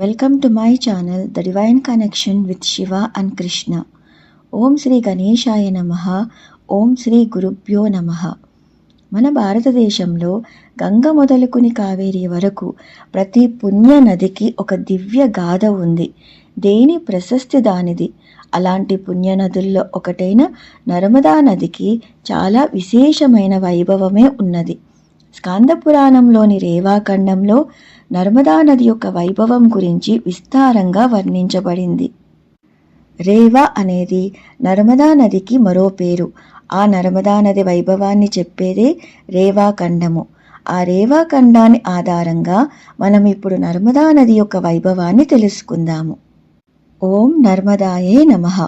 Welcome to my channel the divine connection with Shiva and Krishna Om Shri గణేశాయ నమ. ఓం శ్రీ గురుభ్యో నమ. మన భారతదేశంలో గంగ మొదలుకుని కావేరి వరకు ప్రతి పుణ్య నదికి ఒక దివ్య గాథ ఉంది. దేని ప్రశస్తి దానిది? అలాంటి పుణ్య నదుల్లో ఒకటైన నర్మదా నదికి చాలా విశేషమైన వైభవమే ఉన్నది. స్కాంద పురాణంలోని రేవాఖండంలో నర్మదా నది యొక్క వైభవం గురించి విస్తారంగా వర్ణించబడింది. రేవా అనేది నర్మదా నదికి మరో పేరు. ఆ నర్మదా నది వైభవాన్ని చెప్పేదే రేవాఖండము ఆ రేవాఖండాన్ని ఆధారంగా మనం ఇప్పుడు నర్మదా నది యొక్క వైభవాన్ని తెలుసుకుందాము. ఓం నర్మదాయే నమః.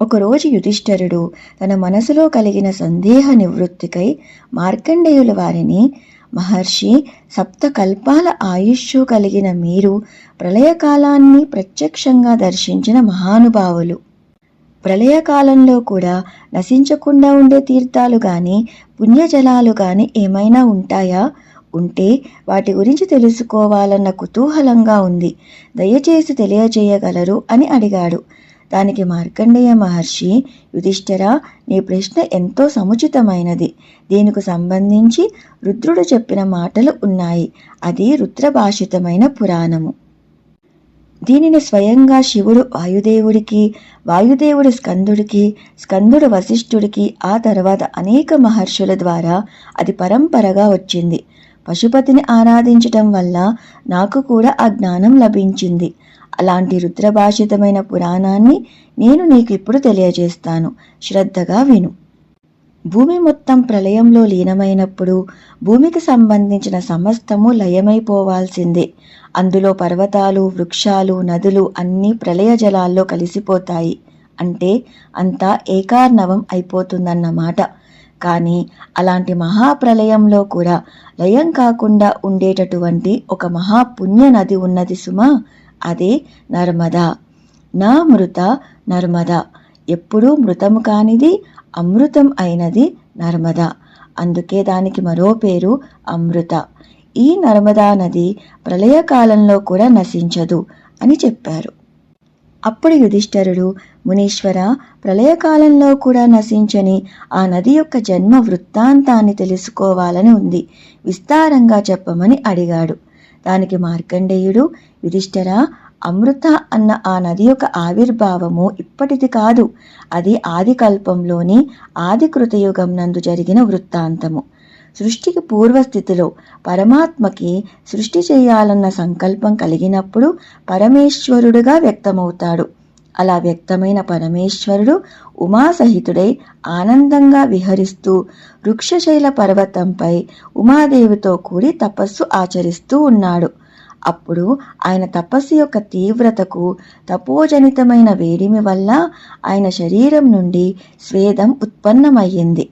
ఒకరోజు యుధిష్ఠరుడు తన మనసులో కలిగిన సందేహ నివృత్తికై మార్కండేయుల వారిని మహర్షి సప్త కల్పాల ఆయుష్షు కలిగిన మీరు ప్రళయకాలాన్ని ప్రత్యక్షంగా దర్శించిన మహానుభావులు. ప్రళయకాలంలో కూడా నశించకుండా ఉండే తీర్థాలు కానీ పుణ్యజలాలు కానీ ఏమైనా ఉంటాయా? ఉంటే వాటి గురించి తెలుసుకోవాలన్న కుతూహలంగా ఉంది. దయచేసి తెలియజేయగలరు అని అడిగాడు. దానికి మార్కండేయ మహర్షి యుధిష్ఠిర నీ ప్రశ్న ఎంతో సముచితమైనది. దీనికి సంబంధించి రుద్రుడు చెప్పిన మాటలు ఉన్నాయి. అది రుద్రభాషితమైన పురాణము. దీనిని స్వయంగా శివుడు వాయుదేవుడికి వాయుదేవుడు స్కందుడికి స్కందుడు వశిష్ఠుడికి ఆ తర్వాత అనేక మహర్షుల ద్వారా అది పరంపరగా వచ్చింది. పశుపతిని ఆరాధించటం వల్ల నాకు కూడా ఆ జ్ఞానం లభించింది. అలాంటి రుద్రభాషితమైన పురాణాన్ని నేను నీకు ఇప్పుడు తెలియజేస్తాను. శ్రద్ధగా విను. భూమి మొత్తం ప్రళయంలో లీనమైనప్పుడు భూమికి సంబంధించిన సమస్తము లయమైపోవాల్సిందే. అందులో పర్వతాలు వృక్షాలు నదులు అన్నీ ప్రళయ జలాల్లో కలిసిపోతాయి. అంటే అంతా ఏకార్ణవం అయిపోతుందన్నమాట. కానీ అలాంటి మహాప్రలయంలో కూడా లయం కాకుండా ఉండేటటువంటి ఒక మహాపుణ్య నది ఉన్నది సుమా. అదే నర్మదా. నా మృత నర్మదా. ఎప్పుడూ మృతము కానిది అమృతం అయినది నర్మద. అందుకే దానికి మరో పేరు అమృత. ఈ నర్మదా నది ప్రళయకాలంలో కూడా నశించదు అని చెప్పారు. అప్పుడు యుధిష్ఠరుడు మునీశ్వర ప్రళయకాలంలో కూడా నశించని ఆ నది యొక్క జన్మ వృత్తాంతాన్ని తెలుసుకోవాలని ఉంది. విస్తారంగా చెప్పమని అడిగాడు. దానికి మార్కండేయుడు యుధిష్ఠర అమృత అన్న ఆ నది యొక్క ఆవిర్భావము ఇప్పటిది కాదు. అది ఆది కల్పంలోని ఆది కృతయుగం నందు జరిగిన వృత్తాంతము. సృష్టికి పూర్వస్థితిలో పరమాత్మకి సృష్టి చేయాలన్న సంకల్పం కలిగినప్పుడు పరమేశ్వరుడుగా వ్యక్తమవుతాడు. అలా వ్యక్తమైన పరమేశ్వరుడు ఉమాసహితుడై ఆనందంగా విహరిస్తూ వృక్షశైల పర్వతంపై ఉమాదేవితో కూడి తపస్సు ఆచరిస్తూ ఉన్నాడు. అప్పుడు ఆయన తపస్సు యొక్క తీవ్రతకు తపోజనితమైన వేడిమి వల్ల ఆయన శరీరం నుండి స్వేదం ఉత్పన్నమయ్యింది.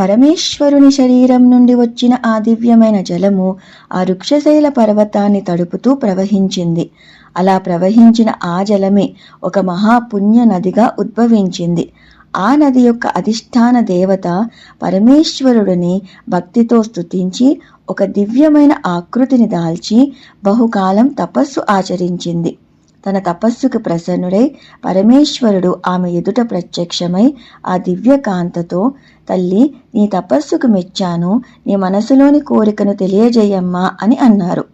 పరమేశ్వరుని శరీరం నుండి వచ్చిన ఆ దివ్యమైన జలము ఆ వృక్షశైల పర్వతాన్ని తడుపుతూ ప్రవహించింది. అలా ప్రవహించిన ఆ జలమే ఒక మహాపుణ్య నదిగా ఉద్భవించింది. ఆ నది యొక్క అధిష్టాన దేవత పరమేశ్వరుడిని భక్తితో స్తుతించి ఒక దివ్యమైన ఆకృతిని దాల్చి బహుకాలం తపస్సు ఆచరించింది. తన తపస్సుకు ప్రసన్నుడై పరమేశ్వరుడు ఆమె ఎదుట ప్రత్యక్షమై ఆ దివ్య కాంతతో తల్లి నీ తపస్సుకు మెచ్చాను. నీ మనసులోని కోరికను తెలియజేయమ్మా అని అన్నారు.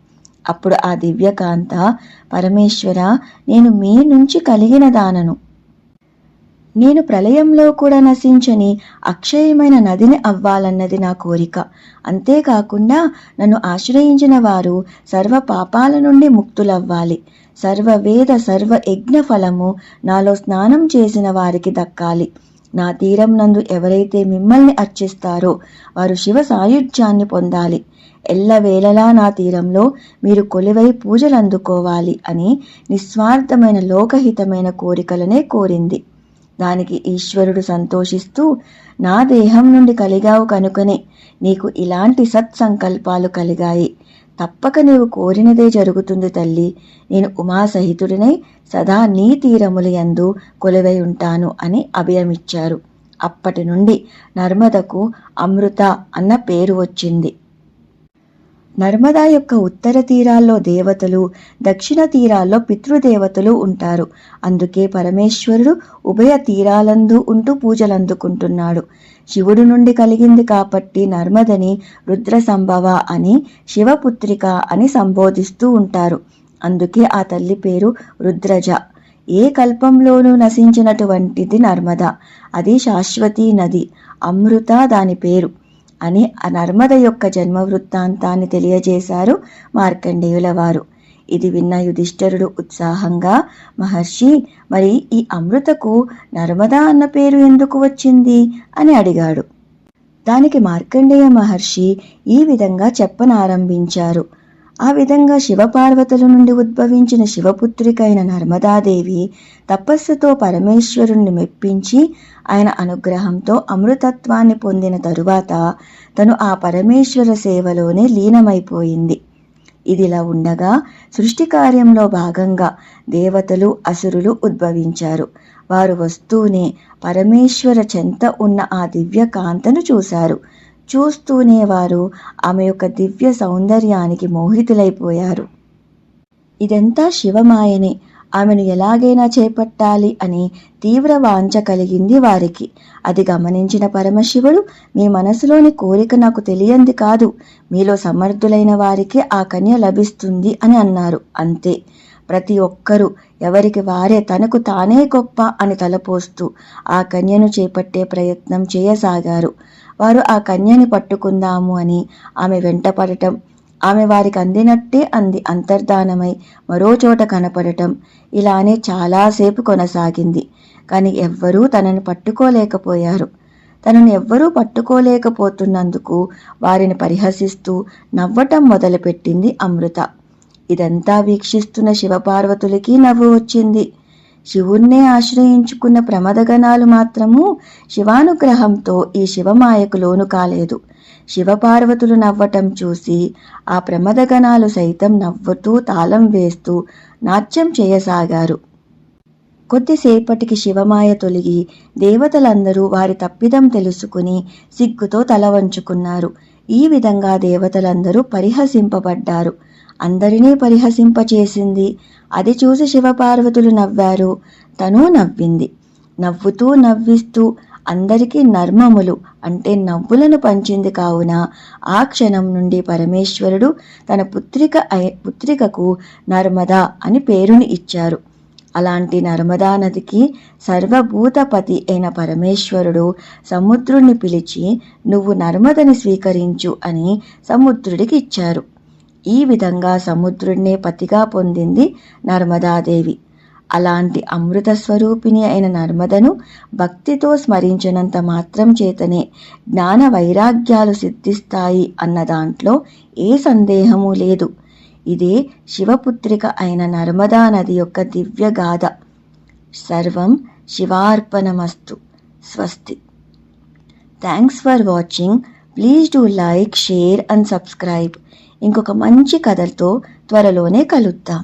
అప్పుడు ఆ దివ్యకాంత పరమేశ్వర నేను మీ నుంచి కలిగిన దానను. నేను ప్రళయంలో కూడా నశించని అక్షయమైన నదిని అవ్వాలన్నది నా కోరిక. అంతేకాకుండా నన్ను ఆశ్రయించిన వారు సర్వ పాపాల నుండి ముక్తులవ్వాలి. సర్వ వేద సర్వ యజ్ఞ ఫలము నాలో స్నానం చేసిన వారికి దక్కాలి. నా తీరం నందు ఎవరైతే మిమ్మల్ని అర్చిస్తారో వారు శివ సాయుధ్యాన్ని పొందాలి. ఎల్లవేళలా నా తీరంలో మీరు కొలివై పూజలు అందుకోవాలి అని నిస్వార్థమైన లోకహితమైన కోరికలనే కోరింది. దానికి ఈశ్వరుడు సంతోషిస్తూ నా దేహం నుండి కలిగావు కనుకనే నీకు ఇలాంటి సత్సంకల్పాలు కలిగాయి. తప్పక నీవు కోరినదే జరుగుతుంది తల్లి. నేను ఉమాసహితుడినై సదా నీ తీరములు యందు కొలువై ఉంటాను అని అభయమిచ్చారు. అప్పటి నుండి నర్మదకు అమృత అన్న పేరు వచ్చింది. నర్మదా యొక్క ఉత్తర తీరాల్లో దేవతలు దక్షిణ తీరాల్లో పితృదేవతలు ఉంటారు. అందుకే పరమేశ్వరుడు ఉభయ తీరాలందు ఉంటూ పూజలందుకుంటున్నాడు. శివుడు నుండి కలిగింది కాబట్టి నర్మదని రుద్ర సంభవ అని శివపుత్రిక అని సంబోధిస్తూ ఉంటారు. అందుకే ఆ తల్లి పేరు రుద్రజ. ఏ కల్పంలోనూ నశించినటువంటిది నర్మద. అది శాశ్వతీ నది. అమృత దాని పేరు. అని నర్మద యొక్క జన్మ వృత్తాంతాన్ని తెలియజేశారు మార్కండేయుల వారు ఇది విన్న యుధిష్ఠరుడు ఉత్సాహంగా మహర్షి మరి ఈ అమృతకు నర్మదా అన్న పేరు ఎందుకు వచ్చింది? అని అడిగాడు. దానికి మార్కండేయ మహర్షి ఈ విధంగా చెప్పనారంభించారు. ఆ విధంగా శివపార్వతుల నుండి ఉద్భవించిన శివపుత్రికైన నర్మదాదేవి తపస్సుతో పరమేశ్వరుణ్ణి మెప్పించి ఆయన అనుగ్రహంతో అమృతత్వాన్ని పొందిన తరువాత తను ఆ పరమేశ్వర సేవలోనే లీనమైపోయింది. ఇదిలా ఉండగా సృష్టి కార్యంలో భాగంగా దేవతలు అసురులు ఉద్భవించారు. వారు వస్తూనే పరమేశ్వర చెంత ఉన్న ఆ దివ్య కాంతను చూశారు. చూస్తూనే వారు ఆమె యొక్క దివ్య సౌందర్యానికి మోహితులైపోయారు. ఇదంతా శివమాయనే. ఆమెను ఎలాగైనా చేపట్టాలి అని తీవ్ర వాంఛ కలిగింది వారికి. అది గమనించిన పరమశివుడు మీ మనసులోని కోరిక నాకు తెలియంది కాదు. మీలో సమర్థులైన వారికి ఆ కన్య లభిస్తుంది అని అన్నారు. అంతే. ప్రతి ఒక్కరూ ఎవరికి వారే తనకు తానే గొప్ప అని తలపోస్తూ ఆ కన్యను చేపట్టే ప్రయత్నం చేయసాగారు. వారు ఆ కన్యని పట్టుకుందాము అని ఆమె వెంటపడటం ఆమె వారికి అందినట్టే అంది. అంతర్ధానమై మరో చోట కనపడటం. ఇలానే చాలాసేపు కొనసాగింది. కానీ ఎవ్వరూ తనని పట్టుకోలేకపోయారు. తనను ఎవ్వరూ పట్టుకోలేకపోతున్నందుకు వారిని పరిహసిస్తూ నవ్వటం మొదలుపెట్టింది అమృత. ఇదంతా వీక్షిస్తున్న శివపార్వతులకి నవ్వు వచ్చింది. శివుణ్ణే ఆశ్రయించుకున్న ప్రమదగణాలు మాత్రము శివానుగ్రహంతో ఈ శివమాయకు లోను కాలేదు. శివపార్వతులు నవ్వటం చూసి ఆ ప్రమదగణాలు సైతం నవ్వుతూ తాళం వేస్తూ నాట్యం చేయసాగారు. కొద్దిసేపటికి శివమాయ తొలగి దేవతలందరూ వారి తప్పిదం తెలుసుకుని సిగ్గుతో తల వంచుకున్నారు. ఈ విధంగా దేవతలందరూ పరిహసింపబడ్డారు. అందరినీ పరిహసింపచేసింది. అది చూసి శివపార్వతులు నవ్వారు. తను నవ్వింది. నవ్వుతూ నవ్విస్తూ అందరికీ నర్మములు అంటే నవ్వులను పంచింది కావున ఆ క్షణం నుండి పరమేశ్వరుడు తన పుత్రిక పుత్రికకు నర్మద అని పేరుని ఇచ్చారు. అలాంటి నర్మదా నదికి సర్వభూతపతి అయిన పరమేశ్వరుడు సముద్రుణ్ణి పిలిచి నువ్వు నర్మదని స్వీకరించు అని సముద్రుడికి ఇచ్చారు. ఈ విధంగా సముద్రుడినే పతిగా పొందింది నర్మదాదేవి. అలాంటి అమృత స్వరూపిణి అయిన నర్మదను భక్తితో స్మరించినంత మాత్రం చేతనే జ్ఞాన వైరాగ్యాలు సిద్ధిస్తాయి అన్న దాంట్లో ఏ సందేహము లేదు. ఇదే శివపుత్రిక అయిన నర్మదా నది యొక్క దివ్య గాథ సర్వం శివార్పణమస్తు. స్వస్తి. Thanks for watching. Please do like share and subscribe. ఇంకొక మంచి కథలతో త్వరలోనే కలుద్దాం.